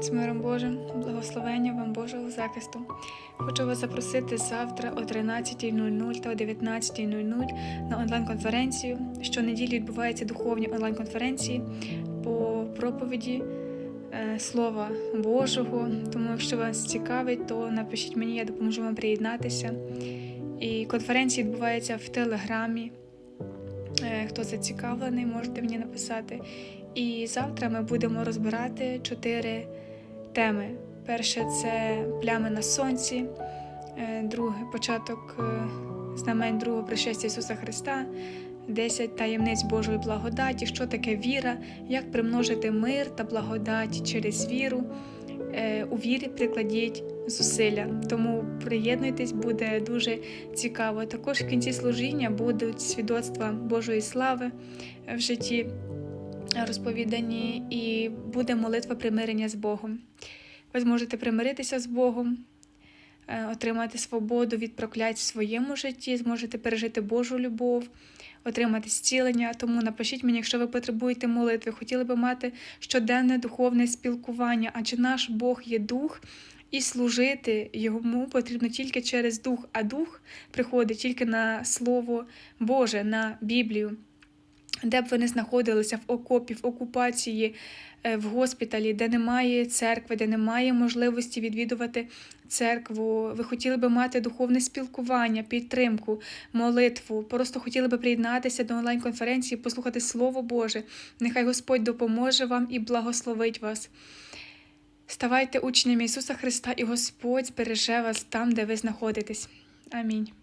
З миром Божим, благословення вам Божого захисту. Хочу вас запросити завтра о 13.00 та о 19.00 на онлайн-конференцію. Щонеділі відбуваються духовні онлайн-конференції по проповіді е, Слова Божого. Тому, якщо вас цікавить, то напишіть мені, я допоможу вам приєднатися. І конференція відбувається в Телеграмі. Е, Хто зацікавлений, можете мені написати. І завтра ми будемо розбирати чотири теми. Перше це плями на сонці, Е, друге початок е, знамень другого пришестя Ісуса Христа, 10 таємниць Божої благодаті, що таке віра, як примножити мир та благодать через віру. Е, У вірі прикладіть зусилля. Тому приєднуйтесь, буде дуже цікаво. Також в кінці служіння будуть свідоцтва Божої слави в житті розповідані, і буде молитва примирення з Богом. Ви зможете примиритися з Богом, е, отримати свободу від проклять в своєму житті, зможете пережити Божу любов, отримати зцілення. Тому напишіть мені, якщо ви потребуєте молитви, хотіли би мати щоденне духовне спілкування, адже наш Бог є дух. І служити йому потрібно тільки через дух, а дух приходить тільки на Слово Боже, на Біблію де б ви не знаходилися в окопі, в окупації, е, в госпіталі, де немає церкви, де немає можливості відвідувати церкву. Ви хотіли би мати духовне спілкування, підтримку, молитву. Просто хотіли би приєднатися до онлайн-конференції, послухати Слово Боже. Нехай Господь допоможе вам і благословить вас. Ставайте учнями Ісуса Христа, і Господь збереже вас там, де ви знаходитесь. Амінь.